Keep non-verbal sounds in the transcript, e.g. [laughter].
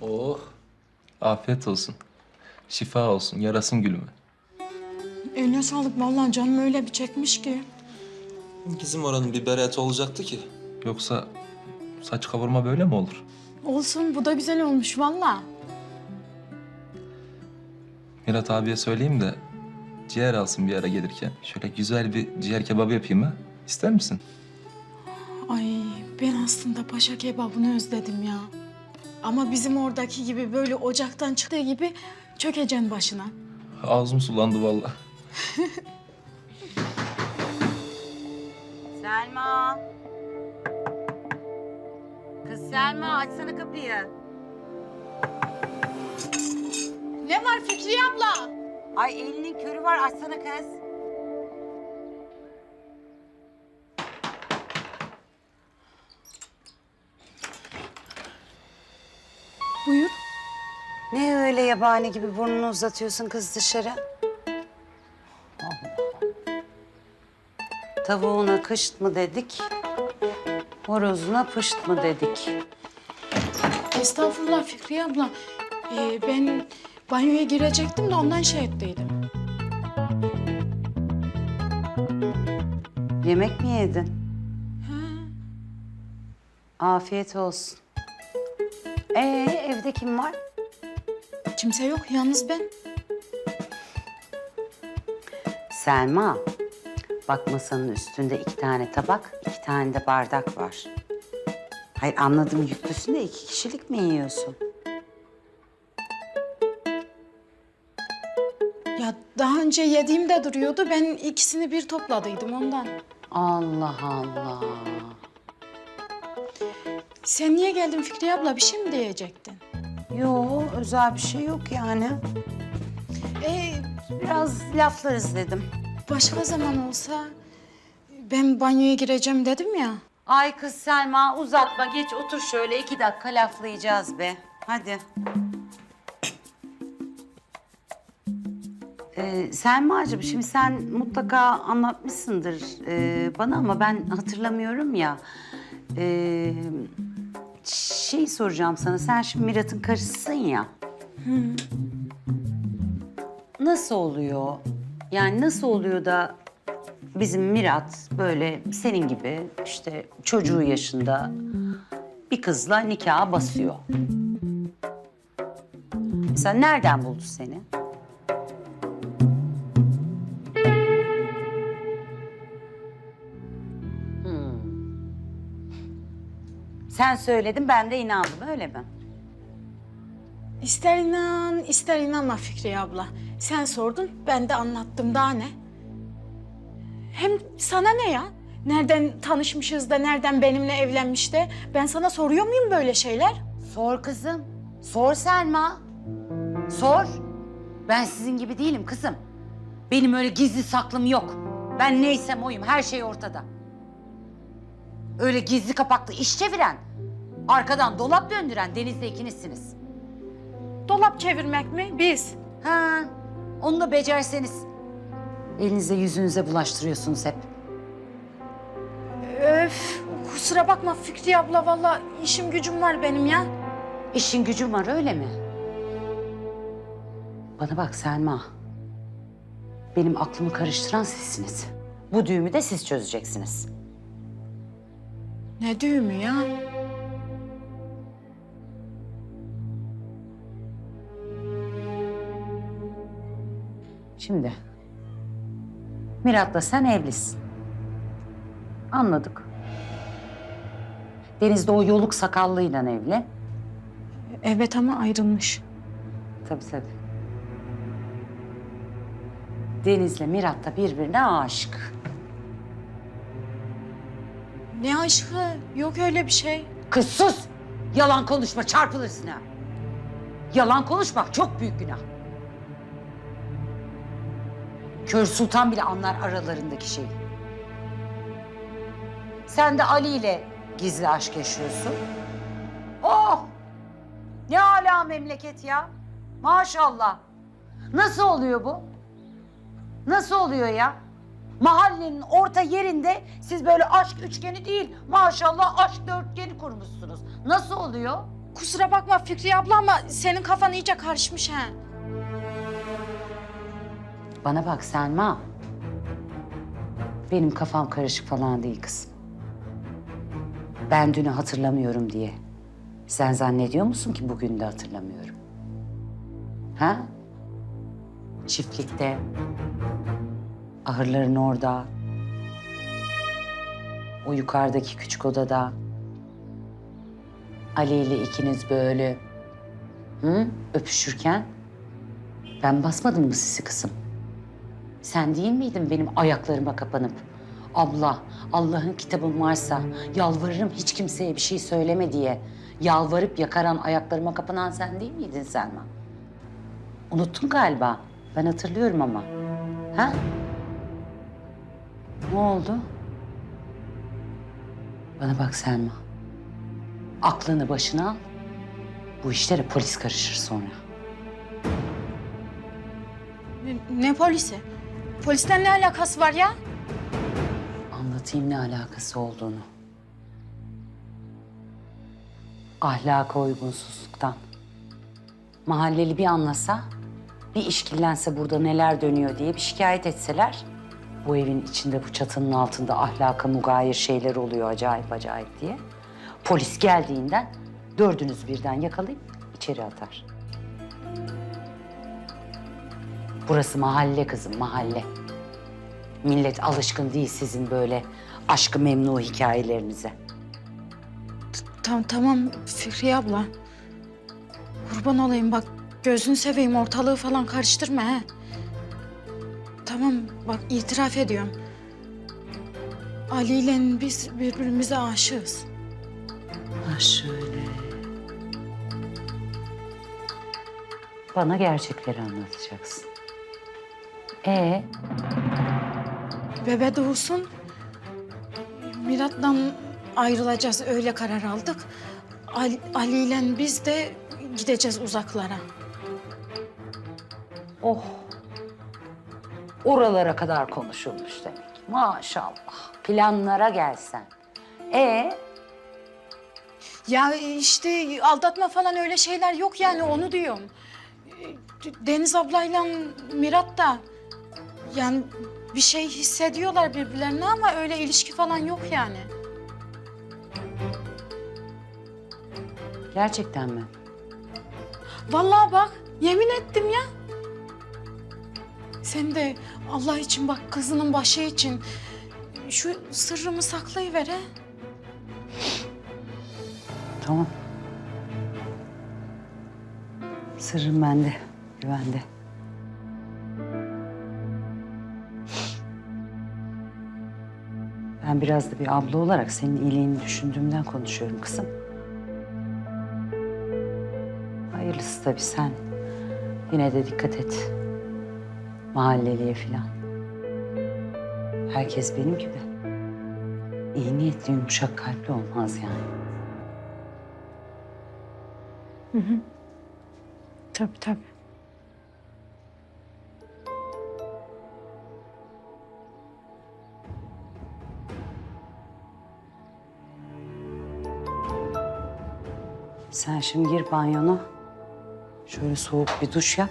Oh. Afiyet olsun. Şifa olsun. Yarasın gülüme. Eline sağlık vallahi canım öyle bir çekmiş ki. Bizim oranın bir bereti olacaktı ki. Yoksa saç kavurma böyle mi olur? Olsun bu da güzel olmuş vallahi. Mirat abiye söyleyeyim de ciğer alsın bir ara gelirken. Şöyle güzel bir ciğer kebabı yapayım ha. İster misin? Ay ben aslında paşa kebabını özledim ya. Ama bizim oradaki gibi böyle ocaktan çıktığı gibi çökeceksin başına. Ağzım sulandı vallahi. [laughs] Selma. Kız Selma açsana kapıyı. Ne var Fikriye abla? Ay elinin körü var açsana kız. Ne öyle yabani gibi burnunu uzatıyorsun kız dışarı? Tavuğuna kışt mı dedik? Horozuna pışt mı dedik? Estağfurullah Fikriye abla. Ee, ben banyoya girecektim de ondan şey ettiydim. Yemek mi yedin? Ha. Afiyet olsun. Ee evde kim var? Kimse yok yalnız ben. Selma, bak masanın üstünde iki tane tabak, iki tane de bardak var. Hayır anladım yüklüsün de iki kişilik mi yiyorsun? Ya daha önce yediğimde duruyordu. Ben ikisini bir topladıydım ondan. Allah Allah. Sen niye geldin Fikriye abla? Bir şey mi diyecektin? Yo özel bir şey yok yani. Ee, Biraz laflarız dedim. başka zaman olsa ben banyoya gireceğim dedim ya. Ay kız Selma uzatma geç otur şöyle iki dakika laflayacağız be. Hadi. Ee, Selma'cığım şimdi sen mutlaka anlatmışsındır e, bana ama ben hatırlamıyorum ya. Ee, şey soracağım sana sen şimdi Mirat'ın karısısın ya. Nasıl oluyor? Yani nasıl oluyor da bizim Mirat böyle senin gibi işte çocuğu yaşında bir kızla nikaha basıyor. Sen nereden buldu seni? Sen söyledin ben de inandım öyle mi? İster inan, ister inanma Fikriye abla. Sen sordun, ben de anlattım. Daha ne? Hem sana ne ya? Nereden tanışmışız da nereden benimle evlenmiş de? Ben sana soruyor muyum böyle şeyler? Sor kızım. Sor Selma. Sor. Ben sizin gibi değilim kızım. Benim öyle gizli saklım yok. Ben neysem oyum. Her şey ortada. Öyle gizli kapaklı iş çeviren, arkadan dolap döndüren Deniz'le ikinizsiniz. Dolap çevirmek mi? Biz. Ha, onu da becerseniz. Elinize yüzünüze bulaştırıyorsunuz hep. Öf, kusura bakma Fikriye abla. Vallahi işim gücüm var benim ya. İşin gücün var öyle mi? Bana bak Selma. Benim aklımı karıştıran sizsiniz. Bu düğümü de siz çözeceksiniz. Ne düğümü ya? Şimdi. Mirat'la sen evlisin. Anladık. Deniz de o yoluk sakallıyla evli. Evet ama ayrılmış. Tabii tabii. Deniz'le Mirat da birbirine aşık. Ne aşkı? Yok öyle bir şey. Kız sus! Yalan konuşma, çarpılırsın ha. Yalan konuşmak çok büyük günah. Kör Sultan bile anlar aralarındaki şeyi. Sen de Ali ile gizli aşk yaşıyorsun. Oh! Ne hala memleket ya. Maşallah. Nasıl oluyor bu? Nasıl oluyor ya? Mahallenin orta yerinde siz böyle aşk üçgeni değil maşallah aşk dörtgeni kurmuşsunuz. Nasıl oluyor? Kusura bakma Fikriye abla ama senin kafan iyice karışmış ha. Bana bak Selma. Benim kafam karışık falan değil kızım. Ben dünü hatırlamıyorum diye. Sen zannediyor musun ki bugün de hatırlamıyorum? Ha? Çiftlikte, ahırların orada, o yukarıdaki küçük odada, Ali ile ikiniz böyle hı, öpüşürken ben basmadım mı sizi kızım? Sen değil miydin benim ayaklarıma kapanıp abla Allah'ın kitabın varsa yalvarırım hiç kimseye bir şey söyleme diye yalvarıp yakaran ayaklarıma kapanan sen değil miydin Selma? Unuttun galiba. Ben hatırlıyorum ama. Ha? Ne oldu? Bana bak Selma. Aklını başına al. Bu işlere polis karışır sonra. Ne, ne polisi? Polisten ne alakası var ya? Anlatayım ne alakası olduğunu. Ahlaka uygunsuzluktan. Mahalleli bir anlasa, bir işkillense burada neler dönüyor diye bir şikayet etseler... ...bu evin içinde bu çatının altında ahlaka mugayir şeyler oluyor acayip acayip diye. Polis geldiğinden dördünüz birden yakalayıp içeri atar. Burası mahalle kızım, mahalle. Millet alışkın değil sizin böyle aşkı memnu hikayelerinize. Tamam tamam Fikriye abla. Kurban olayım bak gözünü seveyim ortalığı falan karıştırma he. Tamam bak itiraf ediyorum. Ali ile biz birbirimize aşığız. Ha şöyle. Bana gerçekleri anlatacaksın. Ee, Bebe doğsun. Mirat'tan ayrılacağız öyle karar aldık. Ali, Ali ile biz de gideceğiz uzaklara. oh. Oralara kadar konuşulmuş demek. Maşallah. Planlara gelsen. Ee, Ya işte aldatma falan öyle şeyler yok yani onu diyorum. Deniz ablayla Mirat da yani bir şey hissediyorlar birbirlerine ama öyle ilişki falan yok yani. gerçekten mi? Vallahi bak yemin ettim ya. Sen de Allah için bak kızının başı için şu sırrımı saklayıver he. Tamam. Sırrım bende, güvende. Ben biraz da bir abla olarak senin iyiliğini düşündüğümden konuşuyorum kızım. Hayırlısı tabii sen. Yine de dikkat et. Mahalleliye filan. Herkes benim gibi. İyi niyetli, yumuşak kalpli olmaz yani. Tabii tabii. Sen şimdi gir banyona. Şöyle soğuk bir duş yap.